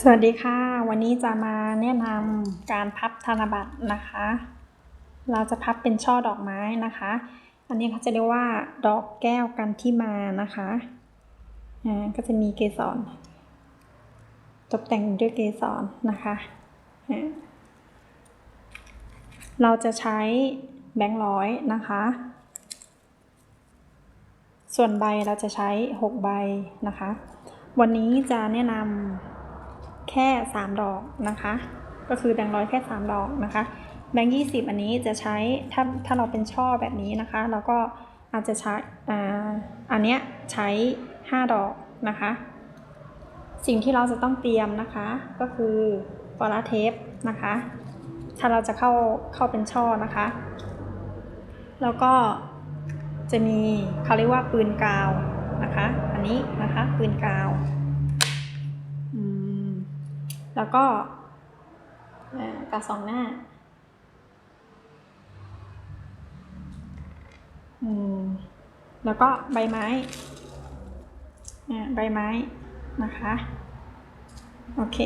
สวัสดีค่ะ วันนี้จะมาแนะนำการพับธนบัตรนะคะ เราจะพับเป็นช่อดอกไม้นะคะ อันนี้เขาจะเรียกว่า ดอกแก้วกันที่มานะคะอ่าก็จะมีเกสรตกแต่งด้วยเกสรนะคะอ่าเราจะใช้แบงค์ร้อยนะคะ ส่วนใบเราจะใช้ 6 ใบนะคะ วันนี้จะแนะนำ แค่ 3 ดอกนะคะ ก็คือแบงค์ร้อยแค่ 3 ดอกนะคะ แบงค์ยี่สิบอันนี้จะใช้ถ้าถ้าเราเป็นช่อแบบนี้นะคะ เราก็อาจจะใช้อ่าอันเนี้ยใช้ 5 ดอกนะคะ สิ่งที่เราจะต้องเตรียมนะคะ ก็คือปอลาเทปนะคะ ถ้าเราจะเข้าเข้าเป็นช่อนะคะ แล้วก็จะมีเขาเรียกว่าปืนกาวนะคะ อันนี้นะคะปืนกาว แล้วก็อ่ากาสองหน้าแล้วก็ใบไม้ใบไม้นะคะ โอเค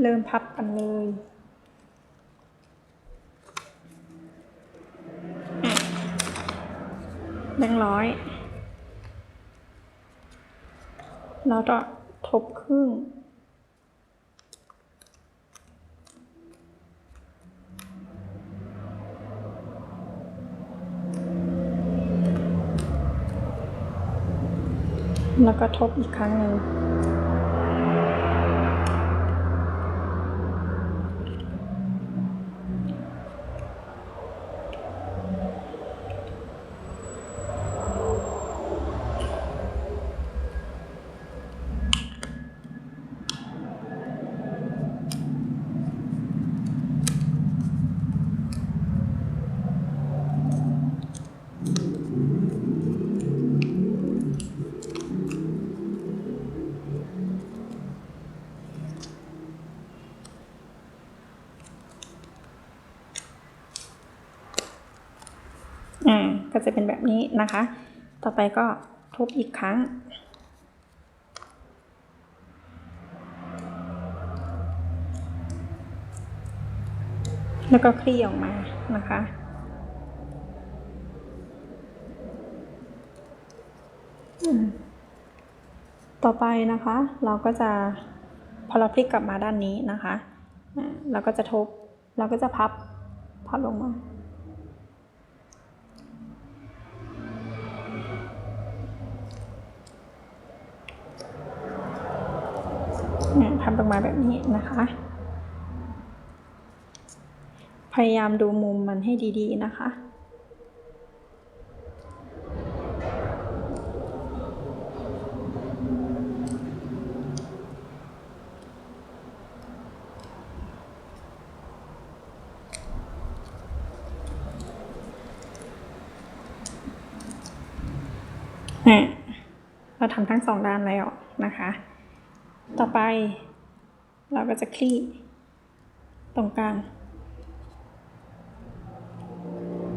เริ่มพับกันเลยแบงร้อยเราจะ ทบครึ่ง แล้วก็ทบอีกครั้งหนึ่ง อ่า ก็ จะเป็นแบบนี้นะคะ ต่อไปก็ทุบอีกครั้ง แล้วก็คลี่ออกมานะคะต่อไปนะคะ เราก็จะพอเราพลิกกลับมาด้านนี้นะคะเราก็จะทบเราก็จะพับพับลงมา เนี่ยทำออกมาแบบนี้นะคะ พยายามดูมุมมันให้ดีๆนะคะอะเราทำทั้งสองด้านแล้วนะคะ ต่อไป เราก็จะคลี่ตรงกลาง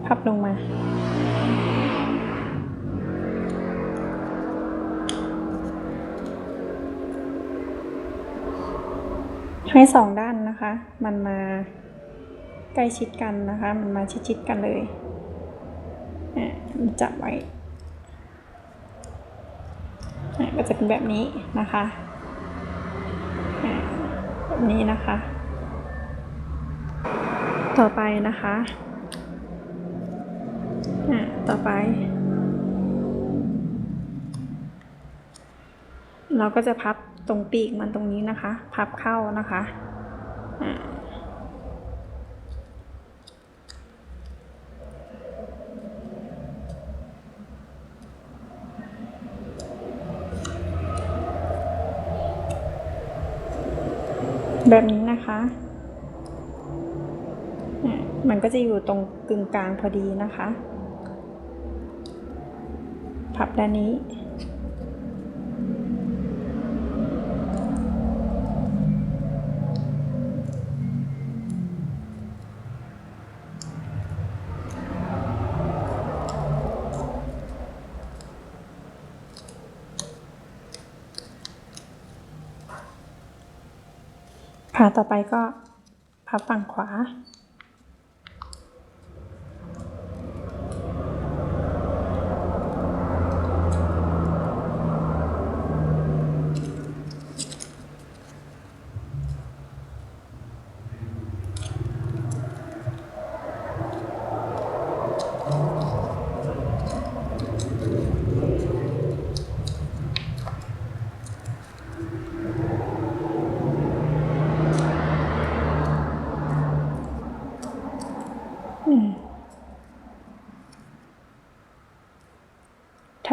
พับลงมา ให้สองด้านนะคะ มันมาใกล้ชิดกันนะคะ มันมาชิดๆกันเลยอะจับไว้ก็จะเป็นแบบนี้นะคะ นี้นะคะ ต่อไปนะคะอะต่อไป เราก็จะพับตรงปีกมันตรงนี้นะคะ พับเข้านะคะอะ แบบนี้นะคะอะมันก็จะอยู่ตรงกึ่งกลางพอดีนะคะ พับด้านนี้ ต่อไปก็พับฝั่งขวา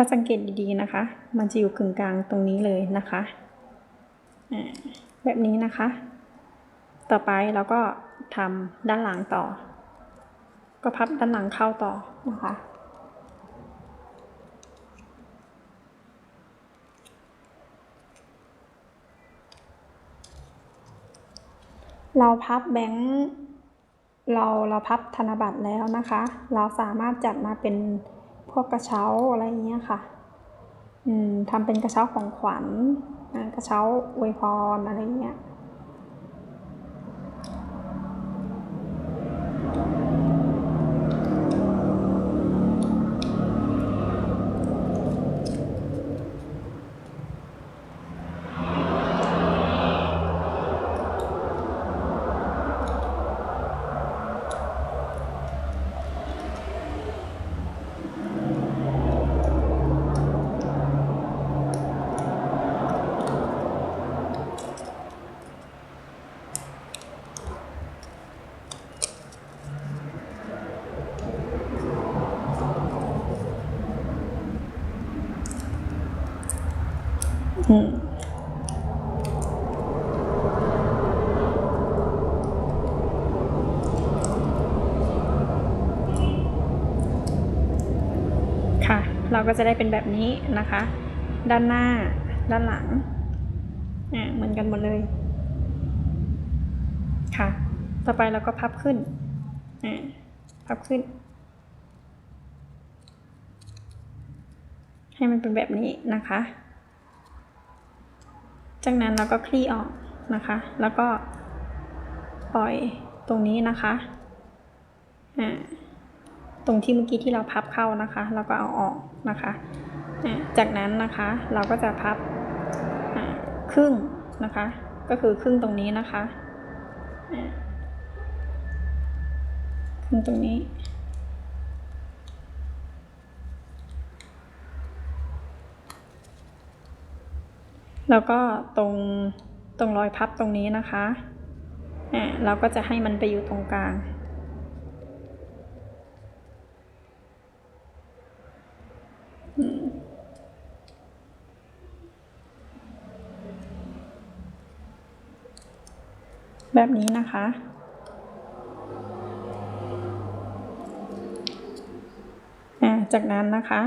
าสังเกตดีๆนะคะ มันจะอยู่กึ่งกลางตรงนี้เลยนะคะ แบบนี้นะคะ ต่อไปเราก็ทำด้านหลังต่อ ก็พับด้านหลังเข้าต่อนะคะเราพับแบงค์เราเราพับธนบัตรแล้วนะคะ เราสามารถจัดมาเป็น พวกกระเช้าอะไรเงี้ยค่ะอืมทำเป็นกระเช้าของขวัญกระเช้าอวยพรอะไรเงี้ย อืม ค่ะ เราก็จะได้เป็นแบบนี้นะคะ ด้านหน้า ด้านหลังอ่าเหมือนกันหมดเลย ค่ะ ต่อไปเราก็พับขึ้นอ่าพับขึ้น ให้มันเป็นแบบนี้นะคะ จากนั้นเราก็คลี่ออกนะคะ แล้วก็ปล่อยตรงนี้นะคะอ่า ตรงที่เมื่อกี้ที่เราพับเข้านะคะเราก็เอาออกนะคะจากนั้นนะคะเราก็จะพับครึ่งนะคะ ก็คือครึ่งตรงนี้นะคะครึ่งตรงนี้แล้วก็ตรงตรงรอยพับตรงนี้นะคะ อ่า เราก็จะให้มันไปอยู่ตรงกลาง แบบนี้นะคะ จากนั้นนะคะ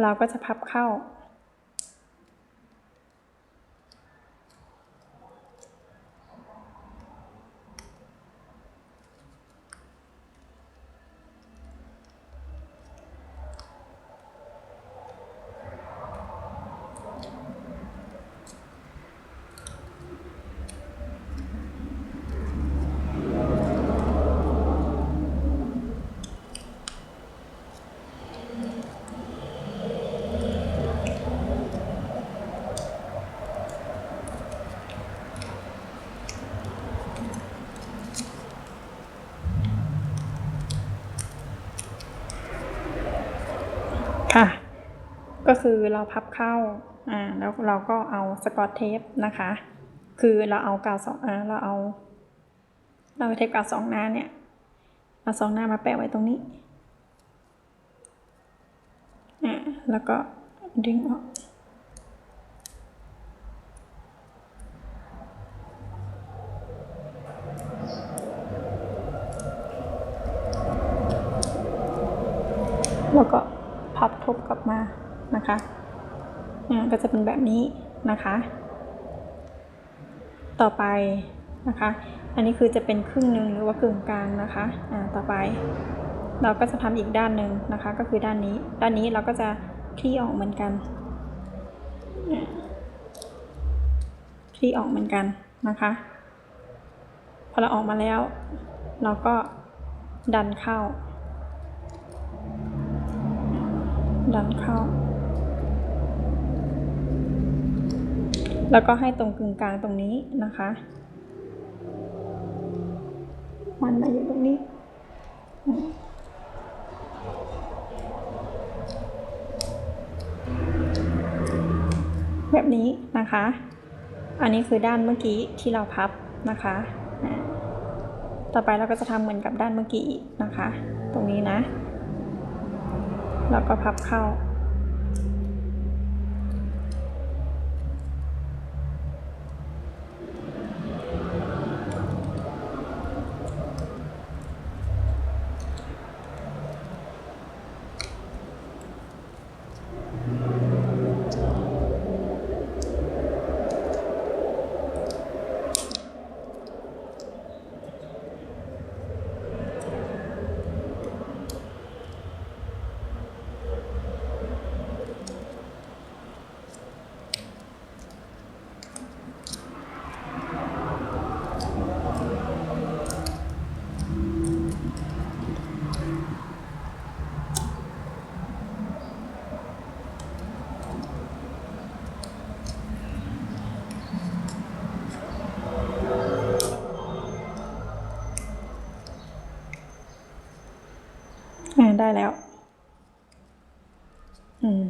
เราก็จะพับเข้า ค่ะ ก็คือเราพับเข้าอ่าแล้วเราก็เอาสกอตเทปนะคะ คือเราเอากาวสองอ่าเราเอา เราเทปกาวสองหน้าเนี่ยเอาสองหน้ามาแปะไว้ตรงนี้อ่าแล้วก็ดึงออก แล้วก็พับทบกลับมานะคะอ่า ก็จะเป็นแบบนี้นะคะ ต่อไปนะคะ อันนี้คือจะเป็นครึ่งหนึ่งหรือว่ากึ่งกลางนะคะอ่าต่อไป เราก็จะทำอีกด้านหนึ่งนะคะ ก็คือด้านนี้ ด้านนี้เราก็จะคลี่ออกเหมือนกันคลี่ออกเหมือนกันนะคะพอเราออกมาแล้ว เราก็ดันเข้า ดันเข้า แล้วก็ให้ตรงกึ่งกลางตรงนี้นะคะ มันมาอยู่ตรงนี้ แบบนี้นะคะ อันนี้คือด้านเมื่อกี้ที่เราพับนะคะ ต่อไปเราก็จะทำเหมือนกับด้านเมื่อกี้นะคะ ตรงนี้นะ แล้วก็พับเข้า อ่า ได้แล้ว อืม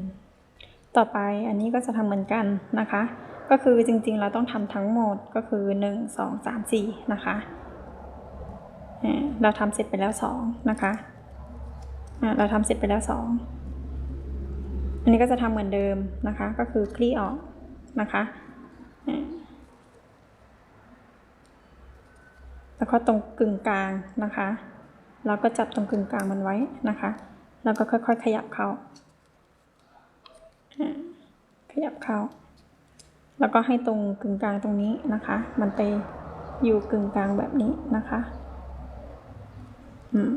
ต่อไปอันนี้ก็จะทำเหมือนกันนะคะ ก็คือจริงๆ เราต้องทำทั้งหมดก็คือหนึ่งสองสามสี่นะคะอ่าเราทำเสร็จไปแล้วสองนะคะอ่าเราทำเสร็จไปแล้วสองอันนี้ก็จะทำเหมือนเดิมนะคะ ก็คือคลี่ออกนะคะอ่าแล้วก็ตรงกึ่งกลางนะคะ เราก็จับตรงกึ่งกลางมันไว้นะคะ แล้วก็ค่อยๆขยับเข้า ขยับเข้า แล้วก็ให้ตรงกึ่งกลางตรงนี้นะคะ มันไปอยู่กึ่งกลางแบบนี้นะคะ อืม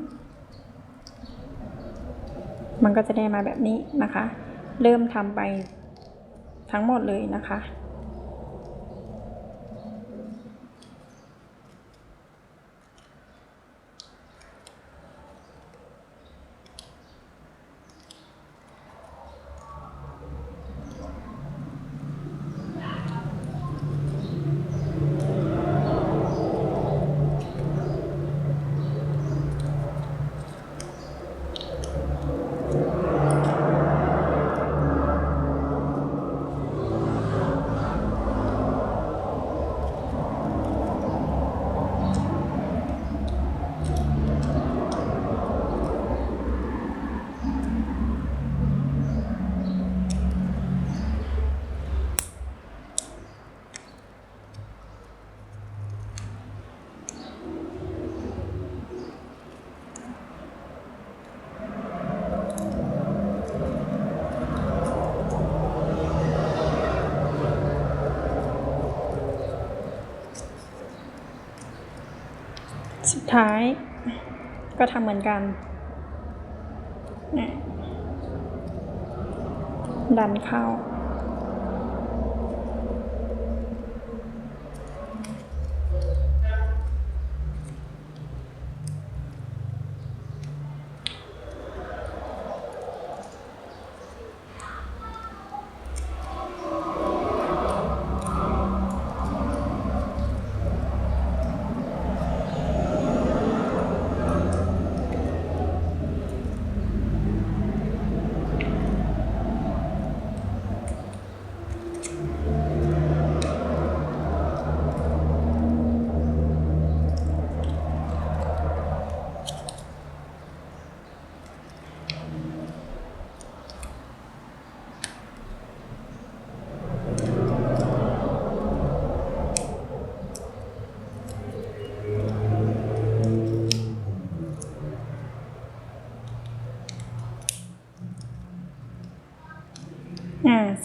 มันก็จะได้มาแบบนี้นะคะ เริ่มทำไปทั้งหมดเลยนะคะ ท้ายก็ทำเหมือนกัน ดันเข้า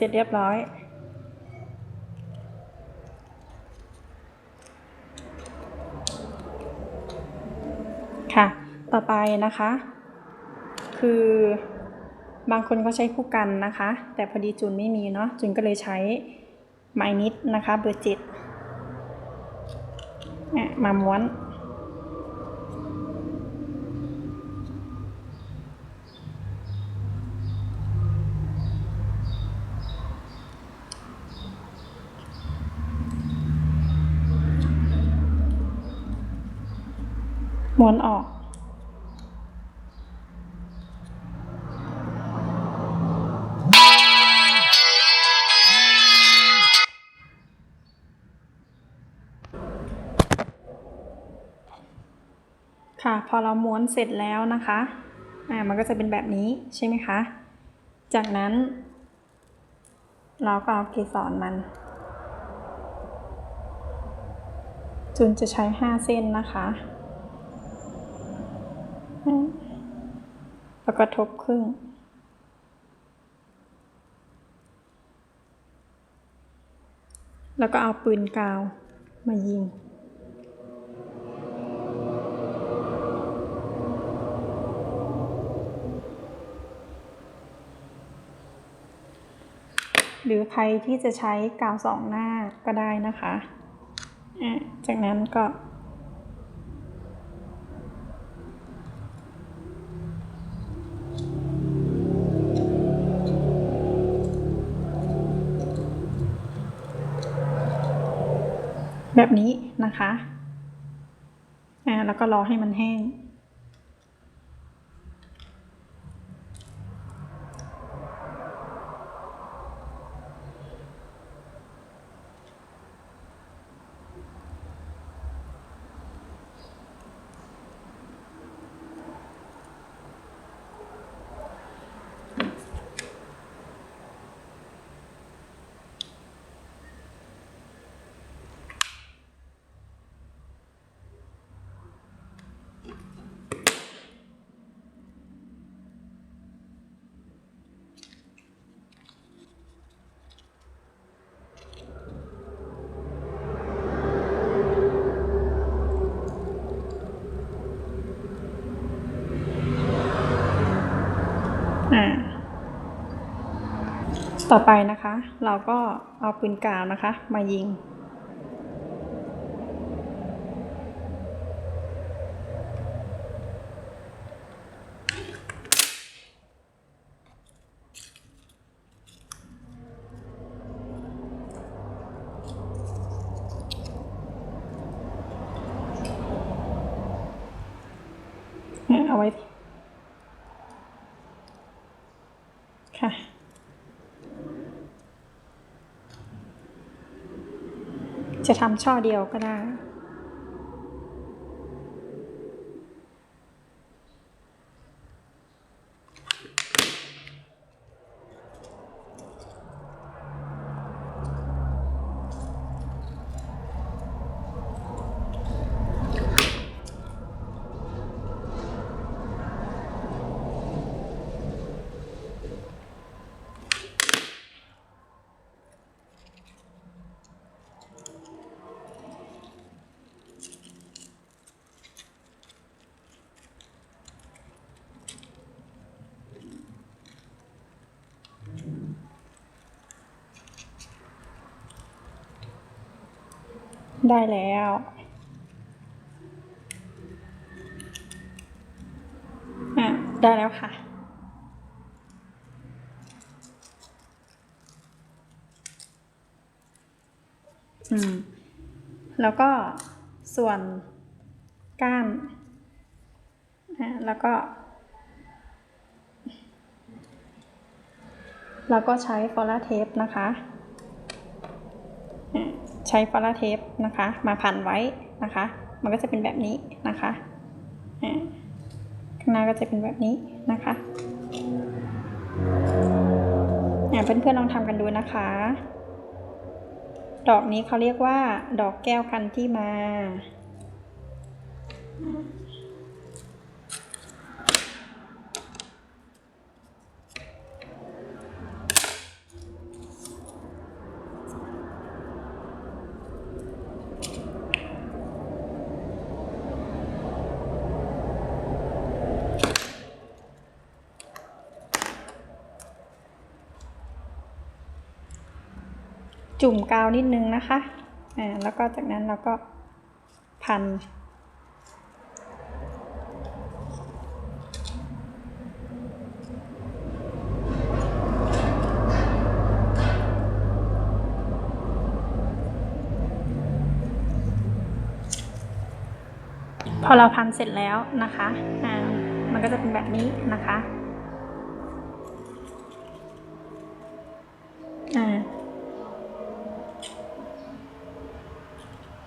ร็จเรียบร้อยค่ะ ต่อไปนะคะ คือบางคนก็ใช้ผู้กันนะคะ แต่พอดีจูนไม่มีเนาะจูนก็เลยใช้ไม้นิดนะคะเบอร์เจ็ดเนี่ยมาม้วน ม้วนออก ค่ะ พอเราม้วนเสร็จแล้วนะคะ อ่า มันก็จะเป็นแบบนี้ใช่ไหมคะ จากนั้น เราก็เอาเกสรมัน จุนจะใช้ห้าเส้นนะคะ แล้วก็ทบครึ่ง แล้วก็เอาปืนกาวมายิง หรือใครที่จะใช้กาวสองหน้าก็ได้นะคะอะจากนั้นก็ แบบนี้นะคะอ่าแล้วก็รอให้มันแห้ง อ่า ต่อไปนะคะ เราก็เอาปืนกาวนะคะ มายิง เนี่ยเอาไว้ ค่ะ จะ ทำช่อเดียวก็ได้ ได้แล้ว อะ ได้แล้วค่ะ อืม แล้วก็ส่วนก้านอะแล้วก็ แล้วก็ใช้ฟอลาเทปนะคะอะ ใช้ฟอลาเทปนะคะ มาพันไว้นะคะ มันก็จะเป็นแบบนี้นะคะข้างหน้าก็จะเป็นแบบนี้นะคะอะเพื่อนๆลองทำกันดูนะคะ ดอกนี้เขาเรียกว่า ดอกแก้วคันที่มา จุ่มกาวนิดนึงนะคะอ่าแล้วก็จากนั้นเราก็พัน พอเราพันเสร็จแล้วนะคะอ่ามันก็จะเป็นแบบนี้นะคะ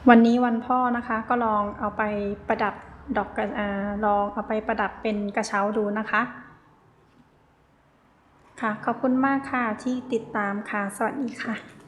วันนี้วันพ่อนะคะก็ลองเอาไปประดับดอกกระลองเอาไปประดับเป็นกระเช้าดูนะคะ ค่ะขอบคุณมากค่ะที่ติดตามค่ะ สวัสดีค่ะ